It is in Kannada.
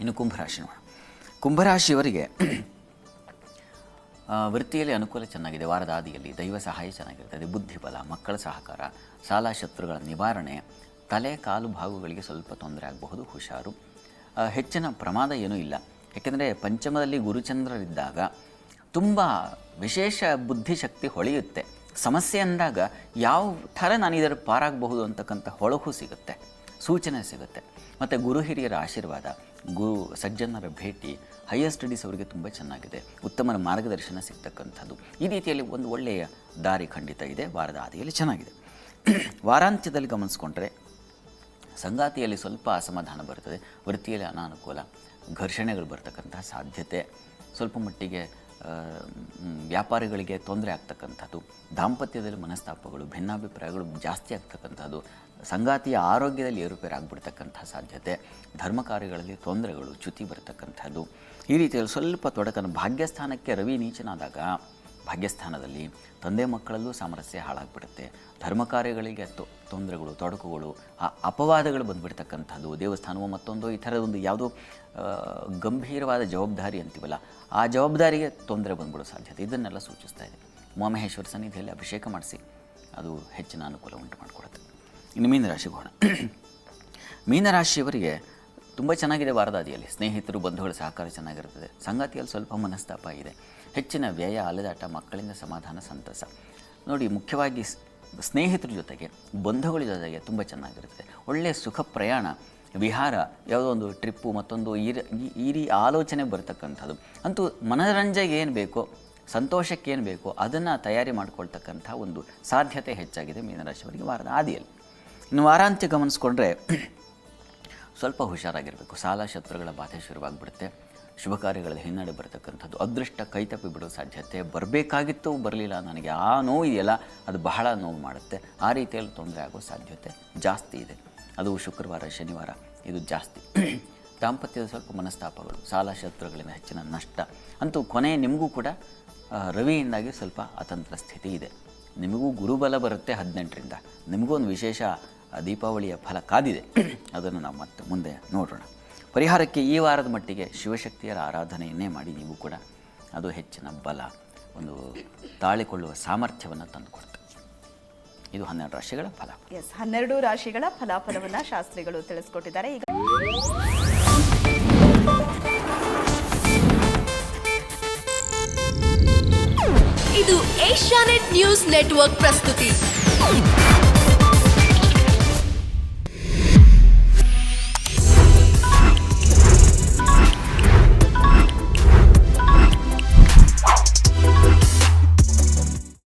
ಇನ್ನು ಕುಂಭರಾಶಿ ನೋಡೋಣ ಕುಂಭರಾಶಿಯವರಿಗೆ ವೃತ್ತಿಯಲ್ಲಿ ಅನುಕೂಲ ಚೆನ್ನಾಗಿದೆ. ವಾರದ ಆದಿಯಲ್ಲಿ ದೈವ ಸಹಾಯ ಚೆನ್ನಾಗಿರ್ತದೆ. ಬುದ್ಧಿಬಲ, ಮಕ್ಕಳ ಸಹಕಾರ ಶಾಲಾ ಶತ್ರುಗಳ ನಿವಾರಣೆ, ತಲೆ ಕಾಲು ಭಾಗಗಳಿಗೆ ಸ್ವಲ್ಪ ತೊಂದರೆ ಆಗಬಹುದು, ಹುಷಾರು. ಹೆಚ್ಚಿನ ಪ್ರಮಾದ ಏನೂ ಇಲ್ಲ. ಯಾಕೆಂದರೆ ಪಂಚಮದಲ್ಲಿ ಗುರುಚಂದ್ರರಿದ್ದಾಗ ತುಂಬ ವಿಶೇಷ ಬುದ್ಧಿಶಕ್ತಿ ಹೊಳೆಯುತ್ತೆ. ಸಮಸ್ಯೆ ಅಂದಾಗ ಯಾವ ಥರ ನಾನು ಇದರ ಪಾರಾಗಬಹುದು ಅಂತಕ್ಕಂಥ ಹೊಳಹು ಸಿಗುತ್ತೆ. ಸೂಚನೆ ಸಿಗುತ್ತೆ. ಮತ್ತು ಗುರು ಹಿರಿಯರ ಆಶೀರ್ವಾದ ಗುರು ಸಜ್ಜನರ ಭೇಟಿ ಹೈಯರ್ ಸ್ಟಡೀಸ್ ಅವರಿಗೆ ತುಂಬ ಚೆನ್ನಾಗಿದೆ. ಉತ್ತಮ ಮಾರ್ಗದರ್ಶನ ಸಿಗ್ತಕ್ಕಂಥದ್ದು. ಈ ರೀತಿಯಲ್ಲಿ ಒಂದು ಒಳ್ಳೆಯ ದಾರಿ ಖಂಡಿತ ಇದೆ. ವಾರದ ಆದಿಯಲ್ಲಿ ಚೆನ್ನಾಗಿದೆ. ವಾರಾಂತ್ಯದಲ್ಲಿ ಗಮನಿಸ್ಕೊಂಡ್ರೆ ಸಂಗಾತಿಯಲ್ಲಿ ಸ್ವಲ್ಪ ಅಸಮಾಧಾನ ಬರ್ತದೆ. ವೃತ್ತಿಯಲ್ಲಿ ಅನಾನುಕೂಲ, ಘರ್ಷಣೆಗಳು ಬರ್ತಕ್ಕಂತಹ ಸಾಧ್ಯತೆ. ಸ್ವಲ್ಪ ಮಟ್ಟಿಗೆ ವ್ಯಾಪಾರಿಗಳಿಗೆ ತೊಂದರೆ ಆಗ್ತಕ್ಕಂಥದ್ದು, ದಾಂಪತ್ಯದಲ್ಲಿ ಮನಸ್ತಾಪಗಳು, ಭಿನ್ನಾಭಿಪ್ರಾಯಗಳು ಜಾಸ್ತಿ ಆಗ್ತಕ್ಕಂಥದ್ದು, ಸಂಗಾತಿಯ ಆರೋಗ್ಯದಲ್ಲಿ ಏರುಪೇರು ಆಗ್ಬಿಡ್ತಕ್ಕಂಥ ಸಾಧ್ಯತೆ ಧರ್ಮ ಕಾರ್ಯಗಳಲ್ಲಿ ತೊಂದರೆಗಳು, ಚ್ಯುತಿ ಬರ್ತಕ್ಕಂಥದ್ದು. ಈ ರೀತಿಯಲ್ಲಿ ಸ್ವಲ್ಪ ತೊಡಕನ್ನು ಭಾಗ್ಯಸ್ಥಾನಕ್ಕೆ ರವಿ ನೀಚನಾದಾಗ ಭಾಗ್ಯಸ್ಥಾನದಲ್ಲಿ ತಂದೆ ಮಕ್ಕಳಲ್ಲೂ ಸಾಮರಸ್ಯ ಹಾಳಾಗ್ಬಿಡುತ್ತೆ. ಧರ್ಮ ಕಾರ್ಯಗಳಿಗೆ ತೊಂದರೆಗಳು, ತೊಡಕುಗಳು, ಆ ಅಪವಾದಗಳು ಬಂದುಬಿಡ್ತಕ್ಕಂಥದ್ದು, ದೇವಸ್ಥಾನವೋ ಮತ್ತೊಂದು ಈ ಥರದೊಂದು ಯಾವುದೋ ಗಂಭೀರವಾದ ಜವಾಬ್ದಾರಿ ಅಂತೀವಲ್ಲ, ಆ ಜವಾಬ್ದಾರಿಗೆ ತೊಂದರೆ ಬಂದ್ಬಿಡೋ ಸಾಧ್ಯತೆ ಇದನ್ನೆಲ್ಲ ಸೂಚಿಸ್ತಾ ಇದೆ. ಉಮಾಮಹೇಶ್ವರ ಸನ್ನಿಧಿಯಲ್ಲಿ ಅಭಿಷೇಕ ಮಾಡಿಸಿ, ಅದು ಹೆಚ್ಚಿನ ಅನುಕೂಲ ಉಂಟು ಮಾಡಿಕೊಡುತ್ತೆ. ಇನ್ನು ಮೀನರಾಶಿಗೆ ಹೋಣ ಮೀನರಾಶಿಯವರಿಗೆ ತುಂಬ ಚೆನ್ನಾಗಿದೆ ವಾರದಾದಿಯಲ್ಲಿ. ಸ್ನೇಹಿತರು, ಬಂಧುಗಳ ಸಹಕಾರ ಚೆನ್ನಾಗಿರ್ತದೆ ಸಂಗಾತಿಯಲ್ಲಿ ಸ್ವಲ್ಪ ಮನಸ್ತಾಪ ಇದೆ. ಹೆಚ್ಚಿನ ವ್ಯಯ, ಅಲೆದಾಟ, ಮಕ್ಕಳಿಂದ ಸಮಾಧಾನ, ಸಂತಸ. ನೋಡಿ, ಮುಖ್ಯವಾಗಿ ಸ್ನೇಹಿತರ ಜೊತೆಗೆ, ಬಂಧುಗಳ ಜೊತೆಗೆ ತುಂಬ ಚೆನ್ನಾಗಿರುತ್ತದೆ. ಒಳ್ಳೆಯ ಸುಖ ಪ್ರಯಾಣ, ವಿಹಾರ, ಯಾವುದೋ ಒಂದು ಟ್ರಿಪ್ಪು, ಮತ್ತೊಂದು ಈ ರೀ ಆಲೋಚನೆ ಬರ್ತಕ್ಕಂಥದ್ದು. ಅಂತೂ ಮನರಂಜನೆಗೆ ಏನು ಬೇಕೋ, ಸಂತೋಷಕ್ಕೆ ಏನು ಬೇಕೋ, ಅದನ್ನು ತಯಾರಿ ಮಾಡಿಕೊಳ್ತಕ್ಕಂಥ ಒಂದು ಸಾಧ್ಯತೆ ಹೆಚ್ಚಾಗಿದೆ ಮೀನರಾಶಿಯವರಿಗೆ ವಾರದ ಆದಿಯಲ್ಲಿ ಇನ್ನು ವಾರಾಂತ್ಯ ಗಮನಿಸ್ಕೊಂಡ್ರೆ ಸ್ವಲ್ಪ ಹುಷಾರಾಗಿರಬೇಕು. ಸಾಲ ಶತ್ರುಗಳ ಬಾಧೆ ಶುರುವಾಗ್ಬಿಡುತ್ತೆ. ಶುಭ ಕಾರ್ಯಗಳಲ್ಲಿ ಹಿನ್ನಡೆ ಬರತಕ್ಕಂಥದ್ದು. ಅದೃಷ್ಟ ಕೈತಪ್ಪಿ ಬಿಡೋ ಸಾಧ್ಯತೆ ಬರಬೇಕಾಗಿತ್ತು ಬರಲಿಲ್ಲ ನನಗೆ ಆ ನೋವು ಇದೆಯಲ್ಲ, ಅದು ಬಹಳ ನೋವು ಮಾಡುತ್ತೆ. ಆ ರೀತಿಯಲ್ಲಿ ತೊಂದರೆ ಆಗೋ ಸಾಧ್ಯತೆ ಜಾಸ್ತಿ ಇದೆ. ಅದು ಶುಕ್ರವಾರ, ಶನಿವಾರ, ಇದು ಜಾಸ್ತಿ. ದಾಂಪತ್ಯದ ಸ್ವಲ್ಪ ಮನಸ್ತಾಪಗಳು, ಸಾಲ ಶತ್ರುಗಳಿಂದ ಹೆಚ್ಚಿನ ನಷ್ಟ. ಅಂತೂ ಕೊನೆ ನಿಮಗೂ ಕೂಡ ರವಿಯಿಂದಾಗಿ ಸ್ವಲ್ಪ ಅತಂತ್ರ ಸ್ಥಿತಿ ಇದೆ. ನಿಮಗೂ ಗುರುಬಲ ಬರುತ್ತೆ ಹದಿನೆಂಟರಿಂದ. ನಿಮಗೂ ಒಂದು ವಿಶೇಷ ದೀಪಾವಳಿಯ ಫಲ ಕಾದಿದೆ. ಅದನ್ನು ನಾವು ಮತ್ತೆ ಮುಂದೆ ನೋಡೋಣ. ಪರಿಹಾರಕ್ಕೆ ಈ ವಾರದ ಮಟ್ಟಿಗೆ ಶಿವಶಕ್ತಿಯರ ಆರಾಧನೆಯನ್ನೇ ಮಾಡಿ ನೀವು ಕೂಡ ಅದು ಹೆಚ್ಚಿನ ಬಲ ಒಂದು ತಾಳಿಕೊಳ್ಳುವ ಸಾಮರ್ಥ್ಯವನ್ನು ತಂದುಕೊಡ್ತದೆ ಇದು ಹನ್ನೆರಡು ರಾಶಿಗಳ ಫಲ. ಎಸ್ ಹನ್ನೆರಡು ರಾಶಿಗಳ ಫಲಾಫಲವನ್ನು ಶಾಸ್ತ್ರಿಗಳು ತಿಳಿಸ್ಕೊಟ್ಟಿದ್ದಾರೆ. ಈಗ ಇದು ಏಷ್ಯಾನೆಟ್ ನ್ಯೂಸ್ ನೆಟ್ವರ್ಕ್ ಪ್ರಸ್ತುತಿ.